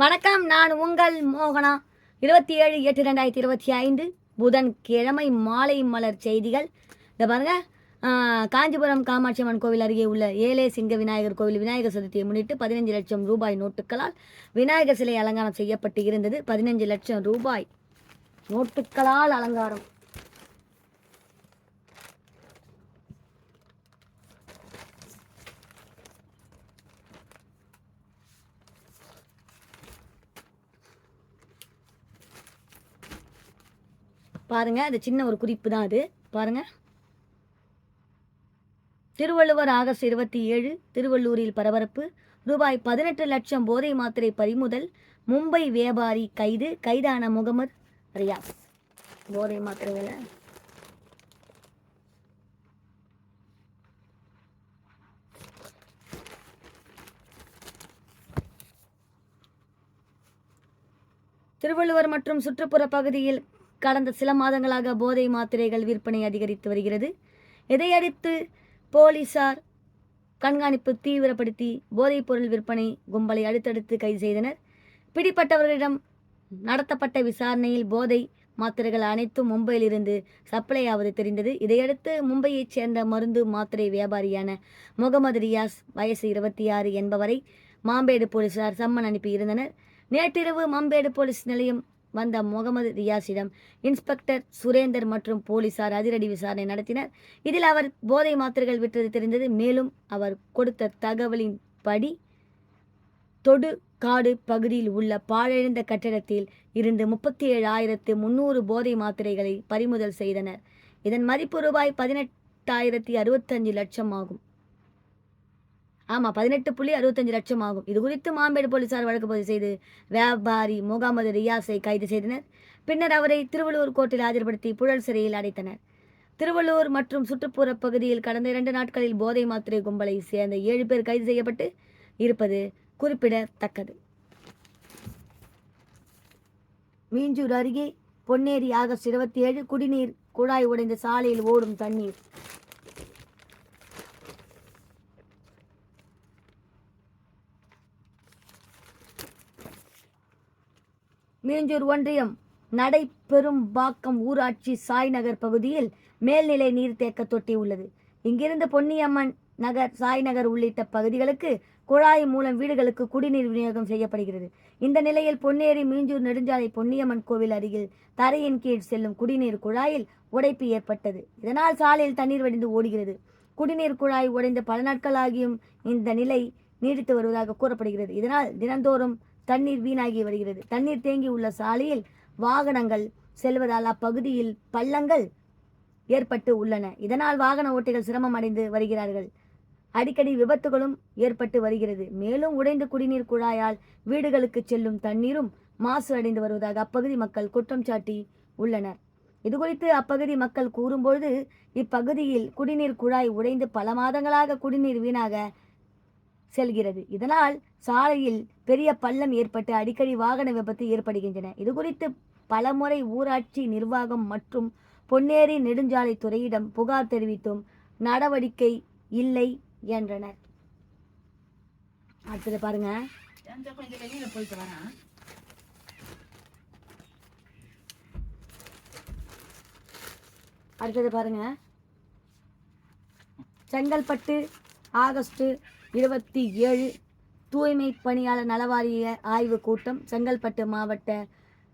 வணக்கம் நான் உங்கள் மோகனா. இருபத்தி ஏழு எட்டு ரெண்டாயிரத்தி இருபத்தி ஐந்து புதன் கிழமை மாலை மலர் செய்திகள். இந்த பாருங்க. காஞ்சிபுரம் காமாட்சி அம்மன் கோவில் அருகே உள்ள ஏழே சிங்க விநாயகர் கோவில் விநாயகர் சதுர்த்தியை முன்னிட்டு பதினஞ்சு லட்சம் ரூபாய் நோட்டுகளால் விநாயகர் சிலை அலங்காரம் செய்யப்பட்டு இருந்தது. பதினஞ்சு லட்சம் ரூபாய் நோட்டுகளால் அலங்காரம். பாருங்க அது சின்ன ஒரு குறிப்பு தான் அது. பாருங்க. திருவள்ளுவர் ஆகஸ்ட் இருபத்தி ஏழு திருவள்ளூரில் பரபரப்பு. ரூபாய் பதினெட்டு லட்சம் போதை மாத்திரை பறிமுதல். மும்பை வியாபாரி கைது கைதான முகமது ரியாஸ். போதை மாத்திரைகளை திருவள்ளுவர் மற்றும் சுற்றுப்புற பகுதியில் கடந்த சில மாதங்களாக போதை மாத்திரைகள் விற்பனை அதிகரித்து வருகிறது. இதையடுத்து போலீசார் கண்காணிப்பு தீவிரப்படுத்தி போதைப்பொருள் விற்பனை கும்பலை அடுத்தடுத்து கைது செய்தனர். பிடிப்பட்டவர்களிடம் நடத்தப்பட்ட விசாரணையில் போதை மாத்திரைகள் அனைத்தும் மும்பையிலிருந்து சப்ளை ஆவது தெரிந்தது. இதையடுத்து மும்பையைச் சேர்ந்த மருந்து மாத்திரை வியாபாரியான முகமது ரியாஸ் வயசு இருபத்தி ஆறு என்பவரை மாம்பேடு போலீசார் சம்மன் அனுப்பியிருந்தனர். நேற்றிரவு மாம்பேடு போலீஸ் நிலையம் வந்த முகமது ரியாஸிடம் இன்ஸ்பெக்டர் சுரேந்தர் மற்றும் போலீசார் அதிரடி விசாரணை நடத்தினர். இதில் அவர் போதை மாத்திரைகள் விற்றது தெரிந்தது. மேலும் அவர் கொடுத்த தகவலின் படி தொடு காடு பகுதியில் உள்ள பாழடைந்த கட்டடத்தில் இருந்து முப்பத்தி ஏழு ஆயிரத்து முன்னூறு போதை மாத்திரைகளை பறிமுதல் செய்தனர். இதன் மதிப்பு ரூபாய் பதினெட்டாயிரத்தி அறுபத்தஞ்சு லட்சம் ஆகும். ஆமாம் பதினெட்டு புள்ளி அறுபத்தஞ்சு லட்சம் ஆகும். இது குறித்து மாம்பேடு போலீசார் வழக்கு பதிவு செய்து வியாபாரி முகமது ரியாஸை கைது செய்தனர். பின்னர் அவரை திருவள்ளூர் கோர்ட்டில் ஆஜர்படுத்தி புழல் சிறையில் அடைத்தனர். திருவள்ளூர் மற்றும் சுற்றுப்புற பகுதியில் கடந்த இரண்டு நாட்களில் போதை மாத்திரை கும்பலை சேர்ந்த ஏழு பேர் கைது செய்யப்பட்டு இருப்பது குறிப்பிடத்தக்கது. மீஞ்சூர் அருகே பொன்னேரி ஆகஸ்ட் இருபத்தி ஏழு குடிநீர் குழாய் உடைந்த சாலையில் ஓடும் தண்ணீர். மீஞ்சூர் ஒன்றியம் நடைபெரும்பாக்கம் ஊராட்சி சாய்நகர் பகுதியில் மேல்நிலை நீர்த்தேக்க தொட்டி உள்ளது. இங்கிருந்து பொன்னியம்மன் நகர் சாய்நகர் உள்ளிட்ட பகுதிகளுக்கு குழாய் மூலம் வீடுகளுக்கு குடிநீர் விநியோகம் செய்யப்படுகிறது. இந்த நிலையில் பொன்னேரி மீஞ்சூர் நெடுஞ்சாலை பொன்னியம்மன் கோவில் அருகில் தரையின் கீழ் செல்லும் குடிநீர் குழாயில் உடைப்பு ஏற்பட்டது. இதனால் சாலையில் தண்ணீர் வடிந்து ஓடுகிறது. குடிநீர் குழாய் உடைந்து பல நாட்களாகியும் இந்த நிலை நீடித்து வருவதாக கூறப்படுகிறது. இதனால் தினந்தோறும் தண்ணீர் வீணாகி வருகிறது. தண்ணீர் தேங்கி உள்ள சாலையில் வாகனங்கள் செல்வதால் அப்பகுதியில் பள்ளங்கள் ஏற்பட்டு உள்ளன. இதனால் வாகன ஓட்டிகள் சிரமம் அடைந்து வருகிறார்கள். அடிக்கடி விபத்துகளும் ஏற்பட்டு வருகிறது. மேலும் உடைந்த குடிநீர் குழாயால் வீடுகளுக்கு செல்லும் தண்ணீரும் மாசு அடைந்து வருவதாக அப்பகுதி மக்கள் குற்றம் சாட்டி உள்ளனர். இதுகுறித்து அப்பகுதி மக்கள் கூறும்பொழுது இப்பகுதியில் குடிநீர் குழாய் உடைந்து பல மாதங்களாக குடிநீர் வீணாக செல்கிறது. இதனால் சாலையில் பெரிய பள்ளம் ஏற்பட்டு அடிக்கடி வாகன விபத்து ஏற்படுகின்றன. இதுகுறித்து பலமுறை ஊராட்சி நிர்வாகம் மற்றும் பொன்னேரி நெடுஞ்சாலை துறையிடம் புகார் தெரிவித்தும் நடவடிக்கை இல்லை என்றனர். அடுத்தது பாருங்க. கொஞ்சம் வெளியில போயிட்டு வரேன் அடுத்தது பாருங்க. செங்கல்பட்டு ஆகஸ்ட் இருபத்தி ஏழு தூய்மை பணியாளர் நலவாரிய ஆய்வுக் கூட்டம் செங்கல்பட்டு மாவட்ட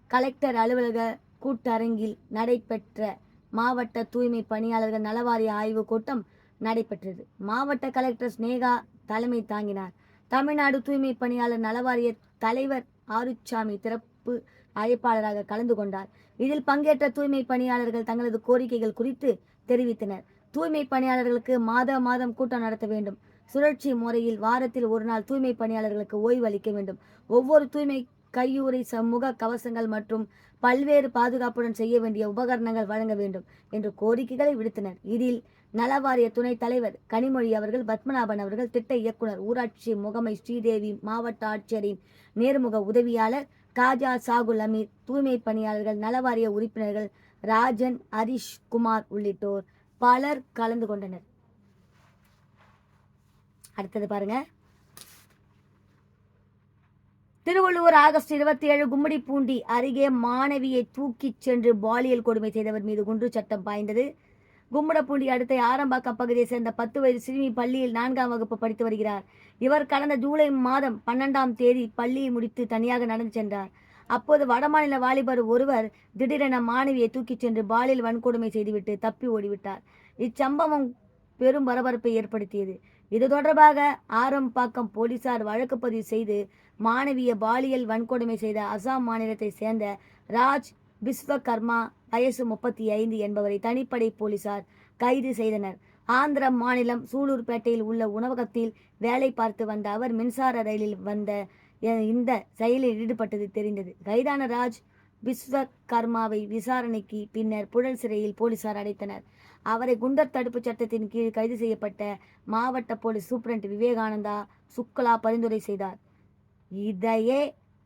கலெக்டர் அலுவலக கூட்டரங்கில் நடைபெற்ற மாவட்ட தூய்மை பணியாளர்கள் நலவாரிய ஆய்வுக் கூட்டம் நடைபெற்றது. மாவட்ட கலெக்டர் ஸ்னேகா தலைமை தாங்கினார். தமிழ்நாடு தூய்மை பணியாளர் நலவாரிய தலைவர் ஆருச்சாமி திறப்பு அழைப்பாளராக கலந்து கொண்டார். இதில் பங்கேற்ற தூய்மை பணியாளர்கள் தங்களது கோரிக்கைகள் குறித்து தெரிவித்தனர். தூய்மை பணியாளர்களுக்கு மாத மாதம் கூட்டம் நடத்த வேண்டும். சுழற்சி முறையில் வாரத்தில் ஒரு நாள் தூய்மை பணியாளர்களுக்கு ஓய்வு அளிக்க வேண்டும். ஒவ்வொரு தூய்மை கையுறை சமூக கவசங்கள் மற்றும் பல்வேறு பாதுகாப்புடன் செய்ய வேண்டிய உபகரணங்கள் வழங்க வேண்டும் என்று கோரிக்கைகளை விடுத்தனர். இதில் நலவாரிய துணைத் தலைவர் கனிமொழி அவர்கள் பத்மநாபன் அவர்கள் திட்ட இயக்குனர் ஊராட்சி முகமை ஸ்ரீதேவி மாவட்ட ஆட்சியரின் நேர்முக உதவியாளர் காஜா சாகுல் அமீர் தூய்மை பணியாளர்கள் நலவாரிய உறுப்பினர்கள் ராஜன் ஹரிஷ் குமார் உள்ளிட்டோர் பலர் கலந்து கொண்டனர். அடுத்தது பாருங்க. திருவள்ளூர் ஆகஸ்ட் இருபத்தி ஏழு கும்மிடிப்பூண்டி அருகே மாணவியை தூக்கிச் சென்று பாலியல் கொடுமை செய்தவர் மீது குண்டு சட்டம் பாய்ந்தது. கும்மிடப்பூண்டி அடுத்த ஆரம்பாக்கம் பகுதியைச் சேர்ந்த பத்து வயது சிறுமி பள்ளியில் நான்காம் வகுப்பு படித்து வருகிறார். இவர் கடந்த ஜூலை மாதம் பன்னெண்டாம் தேதி பள்ளியை முடித்து தனியாக நடந்து சென்றார். அப்போது வடமாநில வாலிபர் ஒருவர் திடீரென மாணவியை தூக்கிச் சென்று பாலியல் வன்கொடுமை செய்துவிட்டு தப்பி ஓடிவிட்டார். இச்சம்பவம் பெரும் பரபரப்பை ஏற்படுத்தியது. இது தொடர்பாக ஆரம்பாக்கம் போலீசார் வழக்கு பதிவு செய்து மாணவிய பாலியல் வன்கொடுமை செய்த அசாம் மாநிலத்தை சேர்ந்த ராஜ் பிஸ்வகர்மா வயசு முப்பத்தி ஐந்து என்பவரை தனிப்படை போலீசார் கைது செய்தனர். ஆந்திர மாநிலம் சூலூர்பேட்டையில் உள்ள உணவகத்தில் வேலை பார்த்து வந்த அவர் மின்சார ரயிலில் வந்த இந்த செயலில் ஈடுபட்டது தெரிந்தது. கைதான ராஜ் விஸ்வகர்மாவை விசாரணைக்கு பின்னர் புழல் சிறையில் போலீசார் அடைத்தனர். அவரை குண்டர் தடுப்புச் சட்டத்தின் கீழ் கைது செய்யப்பட்ட மாவட்ட போலீஸ் சூப்பரண்ட் விவேகானந்தா சுக்லா பரிந்துரை செய்தார். இதையே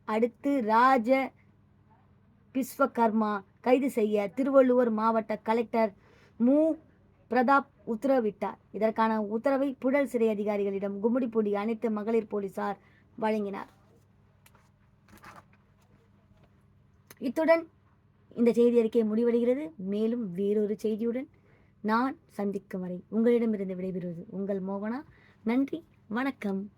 அடுத்து ராஜ விஸ்வகர்மா கைது செய்ய திருவள்ளுவர் மாவட்ட கலெக்டர் மு. பிரதாப் உத்தரவிட்டார். இதற்கான உத்தரவை புழல் சிறை அதிகாரிகளிடம் கும்மிடிப்பூடி அனைத்து மகளிர் போலீசார் வழங்கினார். இத்துடன் இந்த செய்தி அறிக்கை முடிவடைகிறது. மேலும் வேறொரு செய்தியுடன் நான் சந்திக்கும் வரை உங்களிடமிருந்து விடைபெறுவது உங்கள் மோகனா. நன்றி வணக்கம்.